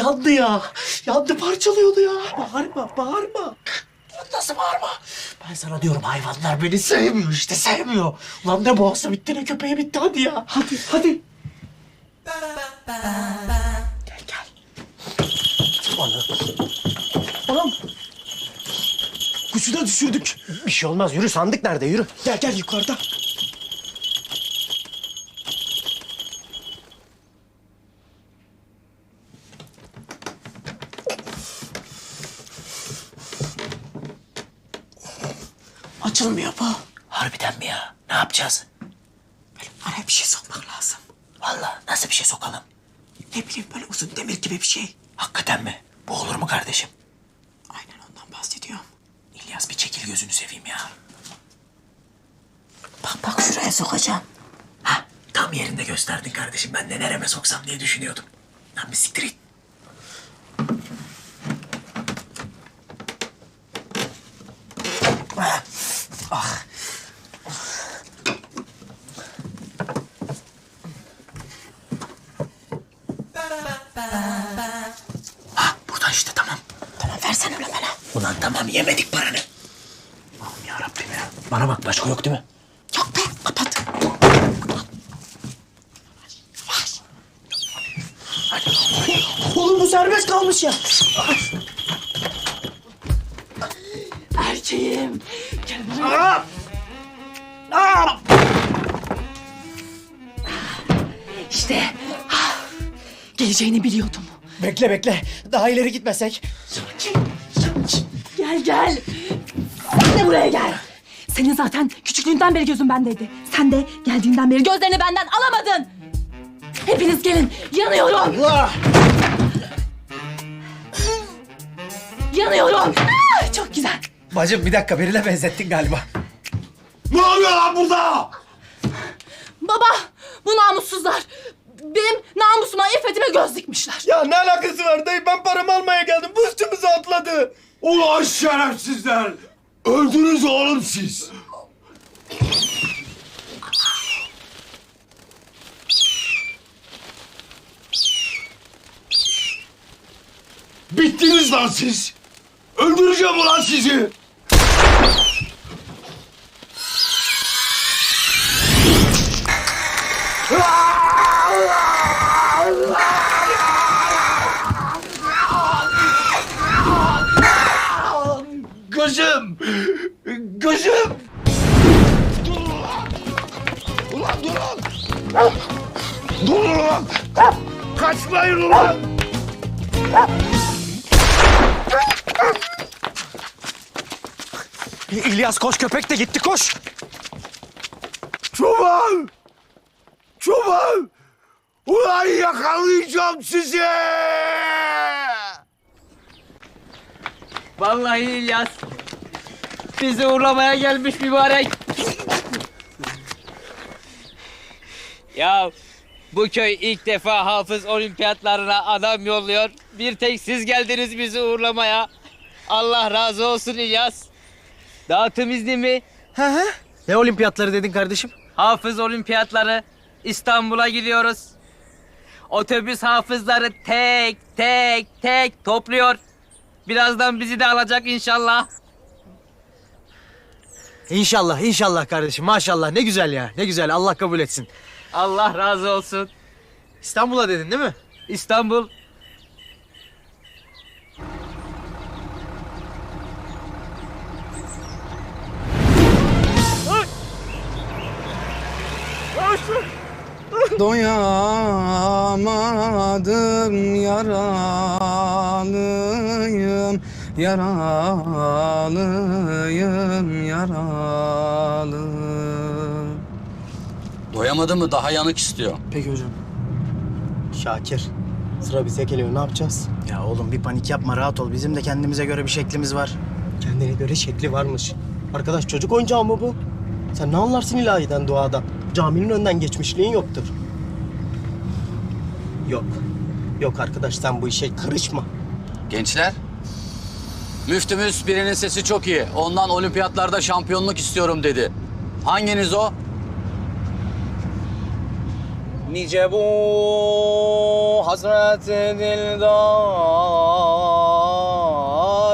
Yandı ya. Yandı parçalıyordu ya. Bağırma bağırma. Nasıl bağırma? Ben sana diyorum hayvanlar beni sevmiyor işte sevmiyor. Ulan ne boğazı bitti ne köpeği bitti hadi ya. Hadi hadi. Gel gel. Anam. Anam. Kuşu da düşürdük. Bir şey olmaz. Yürü sandık nerede? Yürü. Gel gel yukarıda. Açılmıyor bu. Harbiden mi ya? Ne yapacağız? Böyle araya bir şey sokmak lazım. Vallahi nasıl bir şey sokalım? Ne bileyim böyle uzun demir gibi bir şey. Hakikaten mi? Bu olur mu kardeşim? Aynen ondan bahsediyorum. İlyas bir çekil gözünü seveyim ya. Bak bak şuraya sokacağım. Ha, tam yerinde gösterdin kardeşim. Ben de nereme soksam diye düşünüyordum. Lan bir siktir git. Ah, ah. Ha, burada işte tamam. Tamam versene öyle bana. Tamam yemedik paranı. Allah'ım yarabbim ya. Bana bak başka yok değil mi? Yok be kapat. Oğlum bu serbest kalmış ya. Erkeğim. Gel buraya. İşte. ah, Geleceğini biliyordum. Bekle bekle. Daha ileri gitmesek. Sakin. Gel gel. Sen de buraya gel. Senin zaten küçüklüğünden beri gözün bendeydi. Sen de geldiğinden beri gözlerini benden alamadın. Hepiniz gelin. Yanıyorum. Allah! Yanıyorum. Ah, çok güzel. Bacım bir dakika Beril'e benzettin galiba. Ne oluyor lan burada? Baba bu namussuzlar benim namusuma, iffetime göz dikmişler. Ya ne alakası var dayı? Ben paramı almaya geldim. Bu üstümüze atladı. Ulan şerefsizler! Öldünüz oğlum siz! Bittiniz lan siz! Öldüreceğim ulan sizi! Gözüm! Gözüm! Durun ulan! Ulan durun! Durun ulan! Kaçmayın ulan! İlyas koş köpek de gitti koş. Çoban! Çoban! Ulan yakalayacağım sizi! Vallahi İlyas. Bizi uğurlamaya gelmiş mübarek. ya bu köy ilk defa hafız olimpiyatlarına adam yolluyor. Bir tek siz geldiniz bizi uğurlamaya. Allah razı olsun İlyas. Dağıtım izni mi? Ne olimpiyatları dedin kardeşim? Hafız olimpiyatları. İstanbul'a gidiyoruz. Otobüs hafızları tek tek tek topluyor. Birazdan bizi de alacak inşallah. İnşallah inşallah kardeşim maşallah ne güzel ya ne güzel Allah kabul etsin. Allah razı olsun. İstanbul'a dedin değil mi? İstanbul. Doyamadım yaralıyım Yaralıyım yaralı Doyamadı mı daha yanık istiyor. Peki hocam. Şakir, sıra bize geliyor. Ne yapacağız? Ya oğlum bir panik yapma rahat ol. Bizim de kendimize göre bir şeklimiz var. Kendine göre şekli varmış. Arkadaş çocuk oyuncağı mı bu? Sen ne anlarsın ilahiden, duadan? Caminin önden geçmişliğin yoktur. Yok. Yok arkadaş sen bu işe karışma. Gençler. Müftümüz birinin sesi çok iyi. Ondan olimpiyatlarda şampiyonluk istiyorum dedi. Hanginiz o? Nice bu hasret dildar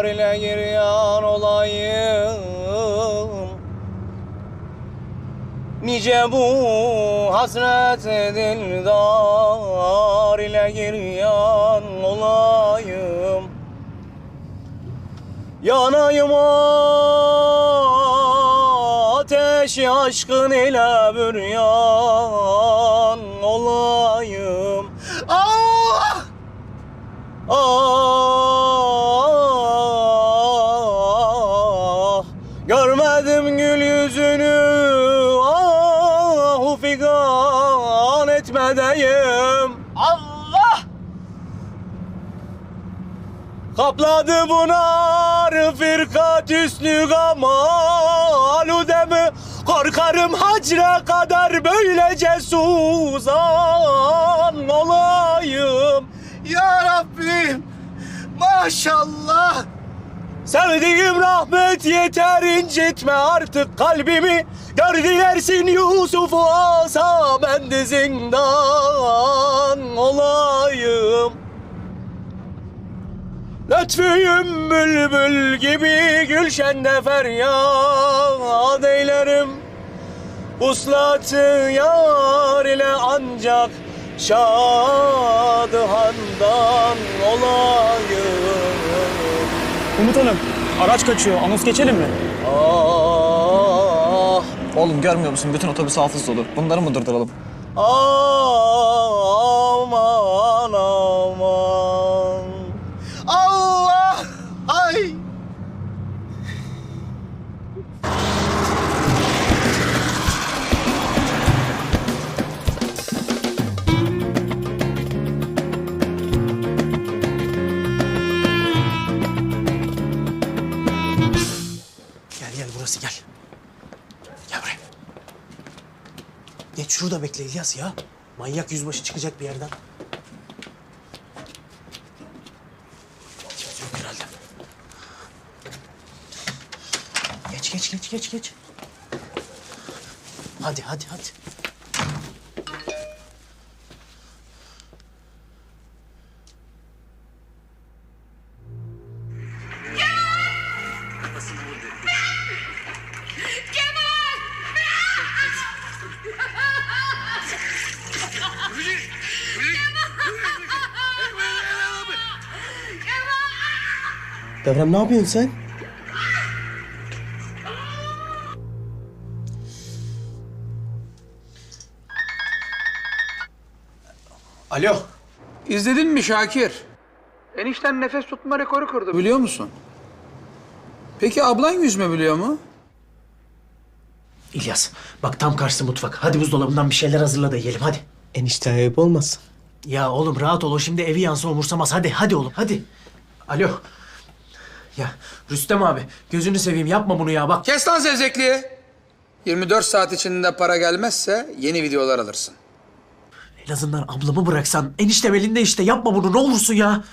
ile giryan olayım Nice bu hasret dildar ile giryan olayım Yanayım ateşi aşkın ile büryan olayım Ah! Ah! Görmedim gül yüzünü Ah figan etmedeyim Allah! Kapladı bunar firkat üstü gamaludemi Korkarım hacre kadar böylece suzan olayım. Ya Rabbim maşallah. Sevdiğim rahmet yeter incitme artık kalbimi. Gör dilersin Yusuf'u asa ben de zindan olayım Lütfüyüm bülbül gibi gülşende feryat eylerim Uslatı yar ile ancak şadıhandan olayım Komutanım araç kaçıyor. Anons geçelim mi? Ah, Oğlum görmüyor musun? Bütün otobüs hafız dolu. Bunları mı durduralım? aman şurada bekle İlyas ya. Manyak yüzbaşı çıkacak bir yerden. Kimse yok herhalde. Geç geç geç geç geç. Hadi hadi hadi. Devrem ne yapıyorsun sen? Alo. İzledin mi Şakir? Enişten nefes tutma rekoru kırdı biliyor musun? Peki ablan yüzme biliyor mu? İlyas bak tam karşısı mutfak. Hadi buzdolabından bir şeyler hazırla da yiyelim hadi. Enişte ayıp olmasın. Ya oğlum rahat ol o şimdi evi yansın umursamaz. Hadi hadi oğlum hadi. Alo. Ya Rüstem abi gözünü seveyim yapma bunu ya bak. Kes lan zevzekliği. 24 saat içinde para gelmezse yeni videolar alırsın. En azından ablamı bıraksan eniştem elinde işte yapma bunu ne olursun ya.